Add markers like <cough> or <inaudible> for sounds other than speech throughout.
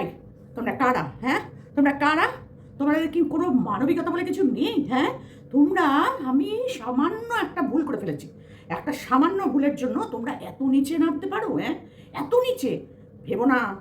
এই, তোমরা কারা হ্যাঁ? তোমরা কারা? তোমাদের কি কোনো মানবিকতা বলে কিছু নেই হ্যাঁ? তোমরা, আমি সামান্য একটা ভুল করে ফেলেছি। একটা সামান্য ভুলের জন্য তোমরা এত নিচে নামতে পারো হ্যাঁ? এত নিচে! ভেবো না।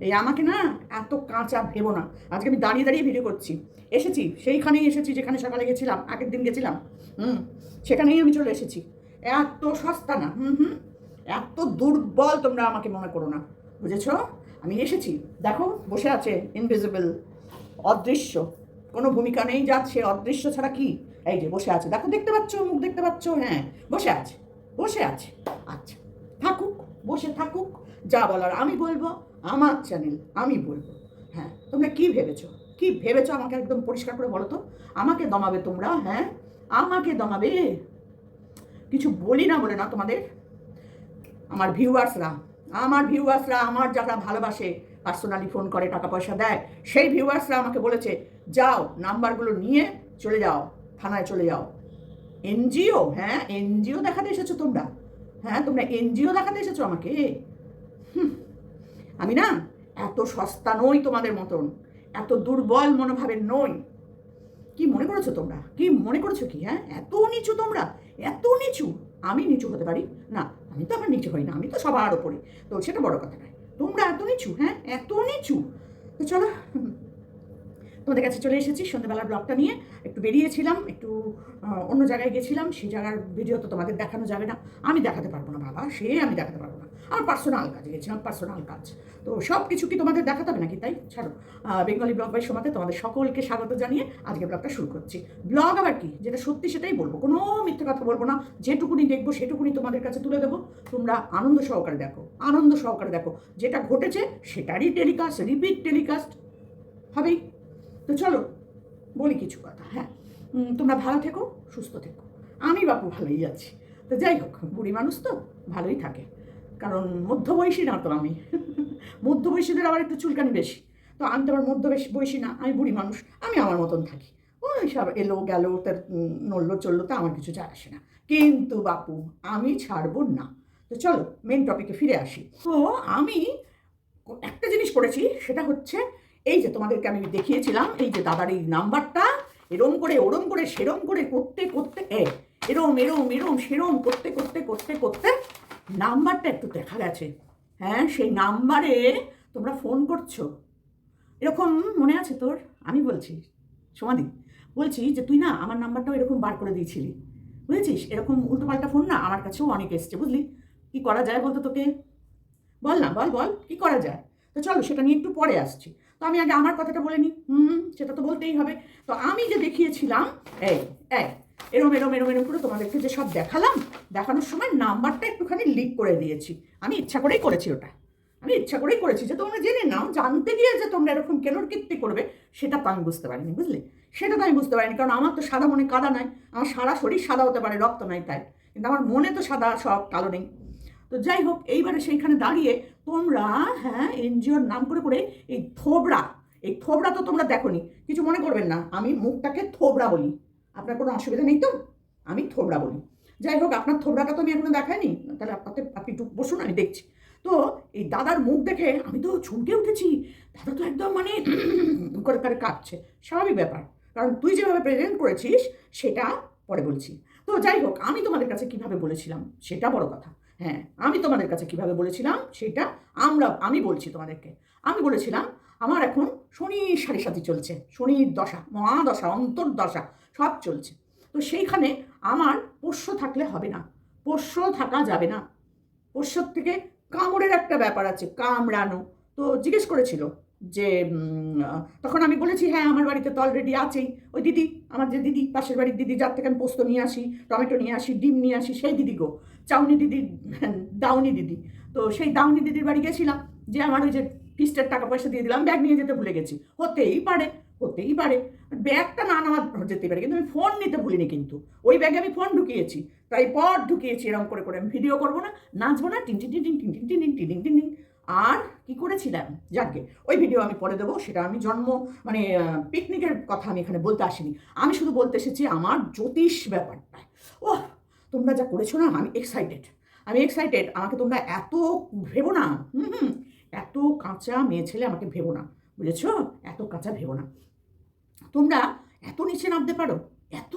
এই আমাকে না এত কাঁচা ভেবো না। আজকে আমি দাঁড়িয়ে দাঁড়িয়ে ভিডিও করছি। এসেছি, সেইখানেই এসেছি যেখানে সকালে গেছিলাম, আগের দিন গেছিলাম, হুম? সেখানেই আমি চলে এসেছি। এত সস্তা না, হুম হুম? এত দুর্বল তোমরা আমাকে মনে করো না, বুঝেছ? আমি এসেছি। দেখো, বসে আছে ইনভিজিবল অদৃশ্য। কোনো ভূমিকা নেই যাচ্ছে অদৃশ্য ছাড়া কি? এই যে, বসে আছে। দেখো, দেখতে পাচ্ছ? মুখ দেখতে পাচ্ছ? হ্যাঁ বসে আছে বসে আছে। আচ্ছা থাকুক, বসে থাকুক, যা বলার আমি বলব, আমার চ্যানেল আমি বলব। হ্যাঁ তোমরা কি ভেবেছো? কি ভেবেছো আমাকে একদম পরিষ্কার করে বলো তো? আমাকে দমাবে তোমরা? হ্যাঁ আমাকে দমাবে? কিছু বলি না বলে না তোমাদের? আমার ভিউয়ার্সরা আমার ভিউয়ার্সরা আমার যারা ভালোবাসে পার্সোনালি ফোন করে, টাকা পয়সা দেয়, সেই ভিউয়ার্সরা আমাকে বলেছে, যাও, নাম্বারগুলো নিয়ে চলে যাও, থানায় চলে যাও। এনজিও হ্যাঁ এনজিও দেখাতে এসেছ তোমরা? হ্যাঁ তোমরা এনজিও দেখাতে এসেছ আমাকে? আমি না এত সস্তা নই তোমাদের মতন, এত দুর্বল মনোভাবের নই। কি মনে করেছ তোমরা? কি মনে করেছ কি হ্যাঁ? এত নিচু তোমরা, এত নিচু। আমি নিচু হতে পারি? না আমি তো আমার নিচু হই না, আমি তো সবার ওপরে। তো সেটা বড় কথা নয়। তোমরা এত নিচু হ্যাঁ? এত নিচু। তো চলো তোমাদের কাছে চলে এসেছি সন্ধ্যেবেলার ব্লগটা নিয়ে। একটু বেরিয়েছিলাম, একটু অন্য জায়গায় গেছিলাম। সেই জায়গার ভিডিও তো তোমাদের দেখানো যাবে না। আমি দেখাতে পারব না, বাবা। সে আমি দেখাতে পারব না। আমার পার্সোনাল কাজে গেছিলাম পার্সোনাল কাজ। তো সব কিছু কি তোমাদের দেখাতে হবে নাকি? তাই? ছাড়ো। বেঙ্গলি ব্লগ বাই সময়তে তোমাদের সকলকে স্বাগত জানিয়ে আজকে ব্লগটা শুরু করছি। ব্লগ আবার কি? যেটা সত্যি সেটাই বলব। কোনো মিথ্যে কথা বলব না। যেটুকুনি দেখব, সেটুকুনি তোমাদের কাছে তুলে দেবো। তোমরা আনন্দ সহকারে দেখো। আনন্দ সহকারে দেখো। যেটা ঘটেছে, সেটারই টেলিকাস্ট রিপিট টেলিকাস্ট হবেই। তো চলো, বলি কিছু কথা। হ্যাঁ। তোমরা ভালো থেকো, সুস্থ থেকো। আমি বাপু ভালোই আছি। তো যাই হোক, বুড়ি মানুষ তো ভালোই থাকে। কারণ মধ্যবয়সী না তো আমি। মধ্যবয়সীদের আবার একটু চুলকানি বেশি। তো আমি তো আবার মধ্যবয়সী বয়সী না, আমি বুড়ি মানুষ, আমি আমার মতন থাকি। ওই সব এলো গেলো, তার নড়লো চলল তো আমার কিছু যায় আসে না। কিন্তু বাপু, আমি ছাড়বো না। তো চলো মেন টপিকে ফিরে আসি। তো আমি একটা জিনিস করেছি, সেটা হচ্ছে, এই যে তোমাদেরকে আমি দেখিয়েছিলাম, এই যে দাদার এই নাম্বারটা, এরম করে, ওরম করে, সেরম করে, করতে করতে এরম এরম এরম, সেরম, করতে করতে করতে করতে নাম্বারটা একটু দেখা গেছে। হ্যাঁ সেই নাম্বারে তোমরা ফোন করছ। এরকম মনে আছে তোর? আমি বলছি সমাধি বলছি যে তুই না আমার নাম্বারটাও এরকম বার করে দিয়েছিলি। বুঝেছিস? এরকম উল্টোপাল্টা ফোন না আমার কাছেও অনেক এসছে, বুঝলি? কি করা যায় বলতো তোকে? বল না, বল বল, কি করা যায়? তো চলো, সেটা নিয়ে একটু পরে আসছি। তো আমি আগে আমার কথাটা বলে নিই হুম, সেটা তো বলতেই হবে। তো আমি যে দেখিয়েছিলাম, এই এই এরম এরম এরম এরম করে তোমাদেরকে যে সব দেখালাম, দেখানোর সময় নাম্বারটা একটুখানি লিক করে দিয়েছি। আমি ইচ্ছা করেই করেছি ওটা। আমি ইচ্ছা করেই করেছি যে তোমরা জেনে নাও, জানতে গিয়ে যে তোমরা এরকম কেলোর কীর্তি করবে, সেটা তো আমি বুঝতে পারিনি, বুঝলি? সেটা তো আমি বুঝতে পারিনি, কারণ আমার তো সাদা মনে কাদা নাই। আমার সারা শরীর সাদা হতে পারে, রক্ত নাই তাই। কিন্তু আমার মনে তো সাদা, সব কালো নেই। তো যাই হোক, এইবারে সেইখানে দাঁড়িয়ে তোমরা হ্যাঁ এনজিওর নাম করে করে এই থোবড়া এই থোবড়া তো তোমরা দেখোনি। কিছু মনে করবেন না, আমি মুখটাকে থোবড়া বলি। আপনার কোনো অসুবিধা নেই তো? আমি থোবড়া বলি। যাই হোক, আপনার থোবড়াটা তো আমি এখনও দেখাইনি। তাহলে আপনাকে, আপনি একটু বসুন, আমি দেখছি। তো এই দাদার মুখ দেখে আমি তো চমকে উঠেছি। দাদা তো একদম মানে <coughs> করে করে কাঁপছে। স্বাভাবিক ব্যাপার। কারণ তুই যেভাবে প্রেজেন্ট করেছিস, সেটা পরে বলছি। তো যাই হোক, আমি তোমাদের কাছে কীভাবে বলেছিলাম, সেটা বড় কথা। হ্যাঁ আমি তোমাদের কাছে কীভাবে বলেছিলাম, সেটা আমরা, আমি বলছি তোমাদেরকে। আমি বলেছিলাম, আমার এখন শনির সারি সাথে চলছে। শনির দশা, মহাদশা, অন্তর্দশা। সব চলছে। তো সেইখানে আমার পোষ্য থাকলে হবে না। পোষ্য থাকা যাবে না। পোষ্যর থেকে কামড়ের একটা ব্যাপার আছে, কামড়ানো। তো জিজ্ঞেস করেছিল যে তখন আমি বলেছি হ্যাঁ আমার বাড়িতে তো অলরেডি আছেই। ওই দিদি, আমার যে দিদি, পাশের বাড়ির দিদি, যার থেকে আমি পোস্ত নিয়ে আসি, টমেটো নিয়ে আসি, ডিম নিয়ে আসি, সেই দিদি গো, চাউনি দিদি, দাউনি দিদি। তো সেই দাউনি দিদির বাড়ি গেছিলাম, যে আমার ওই যে ফিস্টের টাকা পয়সা দিয়ে দিলাম, ব্যাগ নিয়ে যেতে ভুলে গেছি। হতেই পারে হতেই পারে। ব্যাগটা না নেওয়া যেতেই পারে, কিন্তু আমি ফোন নিতে ভুলিনি কিন্তু। ওই ব্যাগে আমি ফোন ঢুকিয়েছি, তাই পর ঢুকিয়েছি এরকম করে করে। আমি ভিডিও করব না, নাচবো না, টিন টিন টিন টিন টিন টিন টিন টিন টিন আর কি করেছিলাম? যাকে, ওই ভিডিও আমি পরে দেবো, সেটা আমি জন্ম মানে পিকনিকের কথা আমি এখানে বলতে আসিনি। আমি শুধু বলতে এসেছি আমার জ্যোতিষ ব্যাপারটা ও তোমরা যা করেছ না, আমি এক্সাইটেড আমি এক্সাইটেড আমাকে তোমরা এত ভেবো না, হুম হুম, এত কাঁচা মেয়ে ছেলে আমাকে ভেবো না, বুঝেছ? এত কাঁচা ভেবো না। তোমরা এত নিচে নামতে পারো? এত?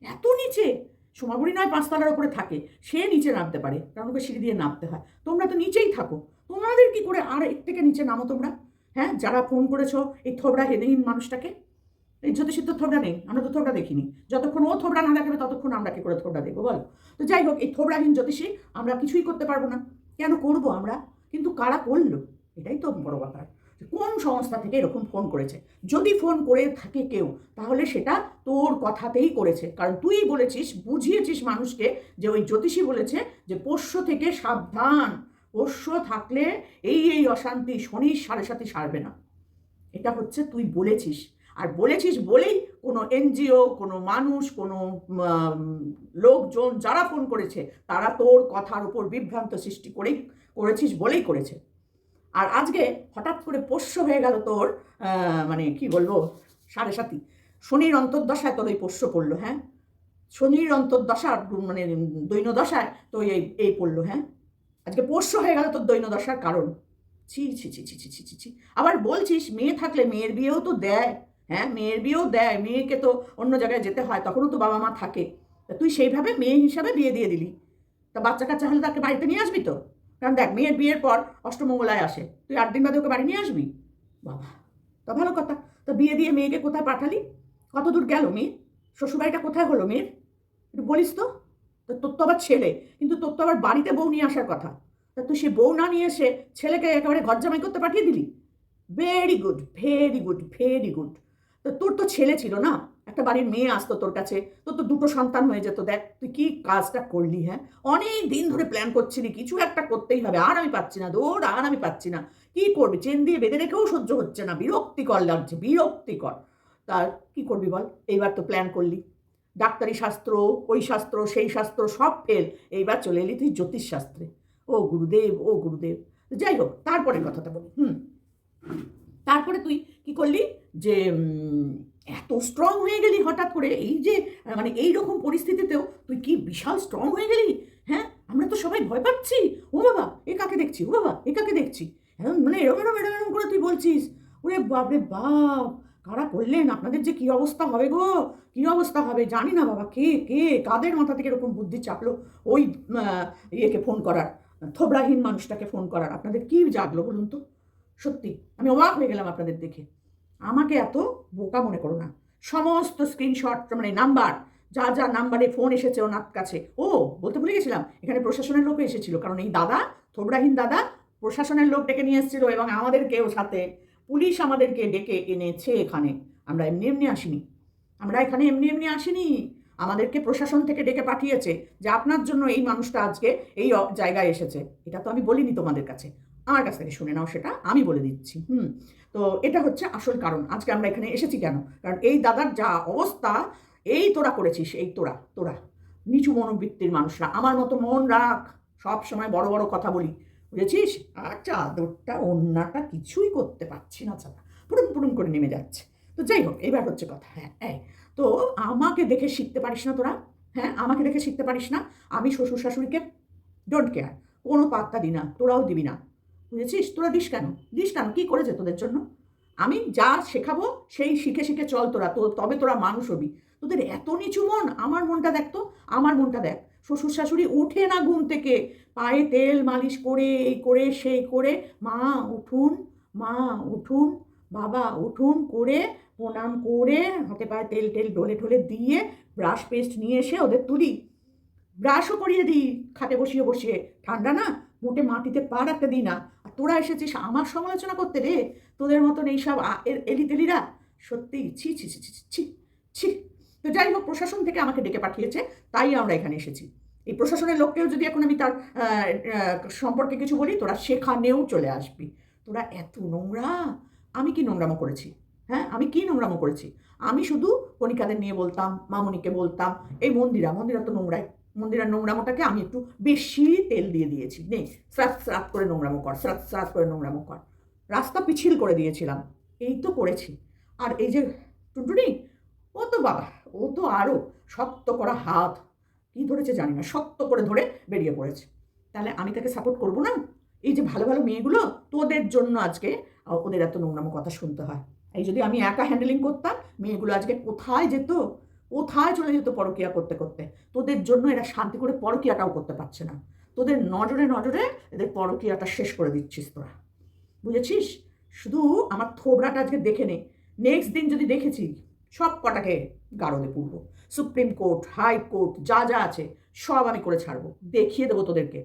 এত নিচে? সোমাবুড়ি নয়, পাঁচতলার ওপরে থাকে। সে নিচে নামতে পারে। কারণ ওকে সিঁড়ি দিয়ে নামতে হয়। তোমরা তো নিচেই থাকো। তোমাদের কি করে আর এর থেকে নিচে নামো তোমরা? হ্যাঁ যারা ফোন করেছ, এই থোবড়া হেদেহীন মানুষটাকে? এই জ্যোতিষির তো থোবড়া নেই। আমরা তো থোবড়া দেখিনি। যতক্ষণ ও থোবড়া না দেখাবে, ততক্ষণ আমরা কি করে থোবড়া দেখব বলো? তো যাই হোক, এই থোবড়াহীন জ্যোতিষী, আমরা কিছুই করতে পারব না। কেন করব আমরা? কিন্তু কারা করল? এটাই তো বড় ব্যাপার। কোন সংস্থা থেকে এরকম ফোন করেছে? যদি ফোন করে থাকে কেউ, তাহলে সেটা তোর কথাতেই করেছে। কারণ তুই বলেছিস, বুঝিয়েছিস মানুষকে যে ওই জ্যোতিষী বলেছে যে পোষ্য থেকে সাবধান। পোষ্য থাকলে এই এই অশান্তি শনির সাড়ে সাথে সারবে না। এটা হচ্ছে তুই বলেছিস। আর বলেছিস বলেই কোনো এনজিও, কোনো মানুষ, কোনো লোকজন যারা ফোন করেছে, তারা তোর কথার উপর বিভ্রান্ত সৃষ্টি করেই, করেছিস বলেই করেছে। আর আজকে হঠাৎ করে পোষ্য হয়ে গেল তোর মানে কি বলব, সাড়ে সাথী শনির অন্তর্দশায় তোর ওই পোষ্য পড়ল হ্যাঁ? শনির অন্তর্দশার মানে দৈন্য দশায় তো এই এই পড়ল হ্যাঁ? আজকে পোষ্য হয়ে গেল তোর দৈন্য দশার কারণ। ছি ছি ছি ছি ছি ছি ছি ছি। আবার বলছিস, মেয়ে থাকলে মেয়ের বিয়েও তো দেয় হ্যাঁ? মেয়ের বিয়েও দেয়, মেয়েকে তো অন্য জায়গায় যেতে হয়, তখনও তো বাবা মা থাকে। তা তুই সেইভাবে মেয়ে হিসাবে বিয়ে দিয়ে দিলি। তা বাচ্চা কাচ্চা হলে তাকে বাড়িতে নিয়ে আসবি তো? কারণ দেখ, মেয়ের বিয়ের পর অষ্টমঙ্গলায় আসে। তুই আট দিন বাদে ওকে বাড়ি নিয়ে আসবি? বাবা, তা ভালো কথা। তা বিয়ে দিয়ে মেয়েকে কোথায় পাঠালি? কত দূর গেল মেয়ে? শ্বশুরবাড়িটা কোথায় হলো মেয়ের? একটু বলিস তো? তোর তো আবার ছেলে, কিন্তু তোর তো আবার বাড়িতে বউ নিয়ে আসার কথা। তা তুই সে বউ না নিয়ে এসে ছেলেকে একেবারে ঘর জামাই করতে পাঠিয়ে দিলি? Very good very good very good তো তোর তো ছেলে ছিল না? একটা বাড়ির মেয়ে আসতো তোর কাছে তোর তো দুটো সন্তান হয়ে যেত, দেখ, তুই কি কাজটা করলি হ্যাঁ? অনেক দিন ধরে প্ল্যান করছি করছিলি, কিছু একটা করতেই হবে, আর আমি পাচ্ছি না, দৌড়, আর আমি পাচ্ছি না। কি করবি? চেন দিয়ে বেঁধে রেখেও সহ্য হচ্ছে না, বিরক্তিকর লাগছে, বিরক্তিকর। তার কি করবি বল? এইবার তো প্ল্যান করলি। ডাক্তারি শাস্ত্র ওই শাস্ত্র সেই শাস্ত্র সব ফেল এইবার চলে এলি তুই জ্যোতিষ শাস্ত্রে। ও গুরুদেব ও গুরুদেব। যাই হোক তারপরে কথাটা বলি, হুম। তারপরে তুই কি করলি? যে এত স্ট্রং হয়ে গেলি হঠাৎ করে? এই যে মানে এই রকম পরিস্থিতিতেও তুই কি বিশাল স্ট্রং হয়ে গেলি? হ্যাঁ? আমরা তো সবাই ভয় পাচ্ছি। ও বাবা, এ কাকে দেখছি? ও বাবা, এ কাকে দেখছি? এরম মানে এরম এরম এরম এরম করে তুই বলছিস। ওরে বাপ রে বাপ, কারা করলেন? আপনাদের যে কি অবস্থা হবে গো? কি অবস্থা হবে? জানি না বাবা, কে কে, কাদের মাথা থেকে এরকম বুদ্ধি চাপলো ওই ইয়েকে ফোন করার, থোবড়াহীন মানুষটাকে ফোন করার? আপনাদের কি জাগলো বলুন তো? সত্যি, আমি অবাক হয়ে গেলাম আপনাদের দেখে। আমাকে এত বোকা মনে করো না। সমস্ত স্ক্রিনশট মানে নাম্বার যা যা নাম্বারে ফোন এসেছে ওনার কাছে। ও, বলতে ভুলে গেছিলাম, এখানে প্রশাসনের লোকও এসেছিল। কারণ এই দাদা থোবরাহীন দাদা, প্রশাসনের লোক ডেকে নিয়ে এসেছিল এবং আমাদেরকেও সাথে, পুলিশ আমাদেরকে ডেকে এনেছে এখানে। আমরা এমনি এমনি আসিনি। আমরা এখানে এমনি এমনি আসিনি। আমাদেরকে প্রশাসন থেকে ডেকে পাঠিয়েছে যে আপনার জন্য এই মানুষটা আজকে এই জায়গায় এসেছে। এটা তো আমি বলিনি তোমাদের কাছে। আমার কাছ থেকে শুনে নাও সেটা, আমি বলে দিচ্ছি। হুম। তো এটা হচ্ছে আসল কারণ। আজকে আমরা এখানে এসেছি কেন? কারণ এই দাদার যা অবস্থা, এই তোরা করেছিস, এই তোরা তোরা। নিচু মনোবৃত্তির মানুষরা। আমার মতো মন রাখ। সব সময় বড় বড় কথা বলি। বুঝেছিস? আর চাদরটা অন্যটা কিছুই করতে পারছি না চাদা পুরুম পুরুম করে নেমে যাচ্ছে। তো যাই হোক, এবার হচ্ছে কথা। হ্যাঁ এই। তো আমাকে দেখে শিখতে পারিস না তোরা? হ্যাঁ আমাকে দেখে শিখতে পারিস না? আমি শ্বশুর শাশুড়িকে ডোন্ট কেয়ার কোনো পাত্তা দিই না তোরাও দিবি না। বুঝেছিস? তোরা দিস কেন? দিস কেন? কী করেছে তোদের জন্য? আমি যা শেখাবো সেই শিখে শিখে চল তোরা। তো তবে তোরা মানুষ হবি। তোদের এত নিচু মন, আমার মনটা দেখ তো, আমার মনটা দেখ। শ্বশুর শাশুড়ি উঠে না ঘুম থেকে। পায়ে তেল মালিশ করে, এই করে, সেই করে, মা উঠুন মা উঠুন, বাবা উঠুন, করে প্রণাম করে হাতে পায়ে তেল টেল ঢোলে ঢোলে দিয়ে ব্রাশ পেস্ট নিয়ে এসে ওদের তুলি। ব্রাশও করিয়ে দিই, খাটে বসিয়ে বসিয়ে। ঠান্ডা না? মোটে মাটিতে পা রাখতে দিই না। তোরা এসেছিস আমার সমালোচনা করতে রে? তোদের মতন এইসব এলি তেলিরা সত্যি? ছি ছি ছি ছি ছি, ছি তো যাই হোক প্রশাসন থেকে আমাকে ডেকে পাঠিয়েছে তাই আমরা এখানে এসেছি। এই প্রশাসনের লোককেও যদি এখন আমি তার সম্পর্কে কিছু বলি তোরা সেখানেও চলে আসবি। তোরা এত নোংরা! আমি কি নোংরামো করেছি? হ্যাঁ আমি কি নোংরামো করেছি? আমি শুধু কণিকাদের নিয়ে বলতাম মামনিকে বলতাম এই মন্দিরা মন্দিরা তো নোংরাই। মন্দিরের নোংরামোটাকে আমি একটু বেশি তেল দিয়ে দিয়েছি। নে স্রাত স্রাত করে নোংরামো কর স্রাত স্রাত করে নোংরামো কর। রাস্তা পিছিল করে দিয়েছিলাম, এই তো করেছি। আর এই যে টুনটুনি, ও তো বাবা, ও তো আরও শক্ত করা হাত, কি ধরেছে জানি না, শক্ত করে ধরে বেরিয়ে পড়েছে। তাহলে আমি তাকে সাপোর্ট করব না? এই যে ভালো ভালো মেয়েগুলো, তোদের জন্য আজকে ওদের এত নোংরামো কথা শুনতে হয়। এই যদি আমি একা হ্যান্ডেলিং করতাম, মেয়েগুলো আজকে কোথায় যেত? কোথায় চলে যেত পরকিয়া করতে করতে? তোদের জন্য এরা শান্তি করে পরকিয়াটাও করতে পারছে না। তোদের নজরে নজরে এদের পরকিয়াটা শেষ করে দিচ্ছিস তোরা। বুঝেছিস? শুধু আমার থোবড়াটা আজকে দেখে নে। নেক্সট দিন যদি দেখেছি, সব কটাকে গারদে পুরবো সুপ্রিম কোর্ট হাই কোর্ট যা যা আছে, সব আমি করে ছাড়বো। দেখিয়ে দেবো তোদেরকে।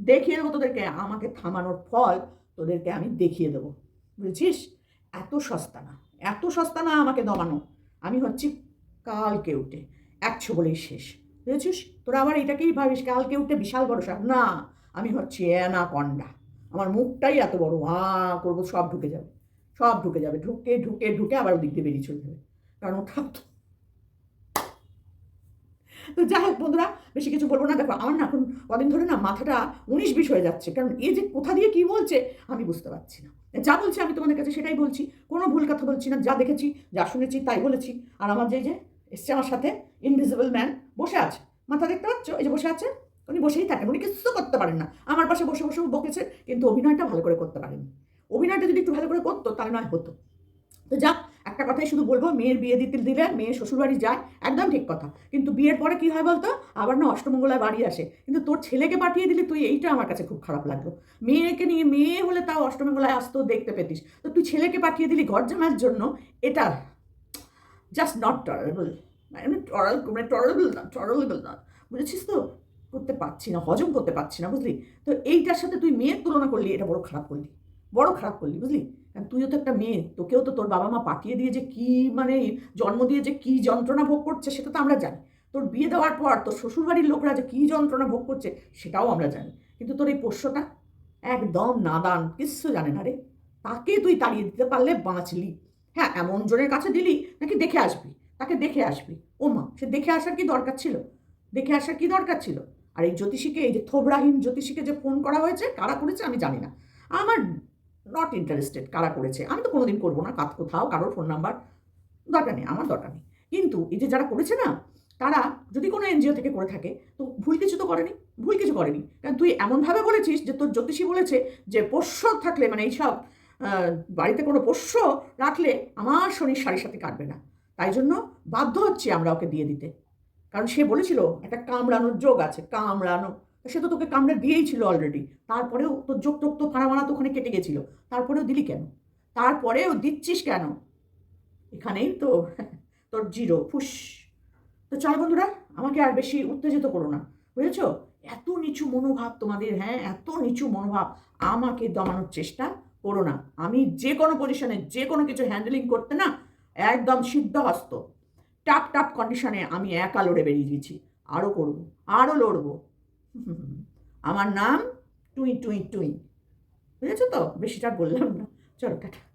দেখিয়ে দেবো তোদেরকে, আমাকে থামানোর ফল তোদেরকে আমি দেখিয়ে দেবো। বুঝেছিস? এত সস্তা না। এত সস্তা না আমাকে দমানো। আমি হচ্ছি কালকে উঠে। একশো বলেই শেষ। বুঝেছিস? তোরা আবার এটাকেই ভাবিস, কালকে উঠে বিশাল বড় সাপ না, আমি হচ্ছি অ্যানাকন্ডা। আমার মুখটাই এত বড় আ করব, সব ঢুকে যাবে। সব ঢুকে যাবে। ঢুকে ঢুকে ঢুকে আবার ওদিক দিয়ে বেরিয়ে চলে যাবে। কারণ ওটা তো যাই হোক বন্ধুরা, বেশি কিছু বলব না। দেখো, আমার না এখন কদিন ধরে না মাথাটা উনিশ বিশ হয়ে যাচ্ছে। কারণ এ যে কোথা দিয়ে কি বলছে, আমি বুঝতে পারছি না। যা বলছি আমি তোমাদের কাছে সেটাই বলছি। কোনো ভুল কথা বলছি না। যা দেখেছি, যা শুনেছি, তাই বলেছি। আর আমার যে যে এসছে আমার সাথে ইনভিজিবল ম্যান বসে আছে। মাথা দেখতে পাচ্ছ? এই যে বসে আছে, উনি বসেই থাকেন, উনি কিছু করতে পারেন না। আমার পাশে বসে বসে বকেছে, কিন্তু অভিনয়টা ভালো করে করতে পারেনি। অভিনয়টা যদি একটু ভালো করে করতো, তাহলে নয় হতো। তো যাক, একটা কথাই শুধু বলব, মেয়ের বিয়ে দিতে দিলে মেয়ে শ্বশুরবাড়ি যায়, একদম ঠিক কথা। কিন্তু বিয়ের পরে কি হয় বলতো? আবার না অষ্টমঙ্গলায় বাড়ি আসে। কিন্তু তোর ছেলেকে পাঠিয়ে দিলি তুই এইটা আমার কাছে খুব খারাপ লাগল। মেয়েকে নিয়ে, মেয়ে হলে তাও অষ্টমঙ্গলায় আসতো, দেখতে পেতিস। তো তুই ছেলেকে পাঠিয়ে দিলি ঘর জন্য, এটা জাস্ট নট টলারেবল মানে টরাল মানে টলারেবল না টলারেবল না। বুঝেছিস তো? করতে পারছি না, হজম করতে পারছি না, বুঝলি? তো এইটার সাথে তুই মেয়ের তুলনা করলি, এটা বড় খারাপ করলি। বড় খারাপ করলি, বুঝলি? কারণ তুইও তো একটা মেয়ে, তোকেও তো তোর বাবা মা পাঠিয়ে দিয়ে যে কী মানে জন্ম দিয়ে যে কী যন্ত্রণা ভোগ করছে, সেটা তো আমরা জানি। তোর বিয়ে দেওয়ার পর, তোর শ্বশুরবাড়ির লোকরা যে কী যন্ত্রণা ভোগ করছে, সেটাও আমরা জানি। কিন্তু তোর এই পোষ্যটা একদম নাদান, কিচ্ছু জানে না রে। তাকে তুই তাড়িয়ে দিতে পারলে বাঁচলি। হ্যাঁ এমন জনের কাছে দিলি নাকি দেখে আসবি? তাকে দেখে আসবি। ও মা, সে দেখে আসার কি দরকার ছিল? দেখে আসার কি দরকার ছিল? আর এই জ্যোতিষীকে, এই যে থোবরাহীন জ্যোতিষীকে যে ফোন করা হয়েছে, কারা করেছে আমি জানি না। আমার নট ইন্টারেস্টেড কারা করেছে? আমি তো কোনোদিন করব না, কাত কোথাও, কারোর ফোন নাম্বার দরকার নেই, আমার দরকার নেই। কিন্তু এই যে যারা করেছে না, তারা যদি কোনো এনজিও থেকে করে থাকে, তো ভুল কিছু তো করেনি, ভুল কিছু করেনি। কারণ তুই এমনভাবে বলেছিস যে তোর জ্যোতিষী বলেছে যে পোষ্য থাকলে মানে এইসব বাড়িতে কোনো পোষ্য রাখলে আমার শনির সাড়ে সাথে কাটবে না। তাই জন্য বাধ্য হচ্ছে আমরা ওকে দিয়ে দিতে। কারণ সে বলেছিল, একটা কামড়ানোর যোগ আছে, কামড়ানো। সে তো তোকে কামড়ে দিয়েই ছিল অলরেডি তারপরেও তোর যোগ টোক তো ফাড়া মারা তো ওখানে কেটে গেছিল। তারপরেও দিলি কেন? তারপরেও দিচ্ছিস কেন? এখানেই তো তোর জিরো, ফুস। তো চল বন্ধুরা, আমাকে আর বেশি উত্তেজিত করো না। বুঝেছ? এত নিচু মনোভাব তোমাদের হ্যাঁ এত নিচু মনোভাব আমাকে দমানোর চেষ্টা। করো না। আমি যে কোনো পজিশনে যে কোনো কিছু হ্যান্ডেলিং করতে না একদম সিদ্ধ হস্ত টাপ টাপ কন্ডিশনে আমি একা লড়ে বেরিয়ে গেছি। আরও করব আরও লড়ব। আমার নাম টুই টুই টুই। বুঝেছ তো? বেশিটা বললাম না। চলো, টাটা।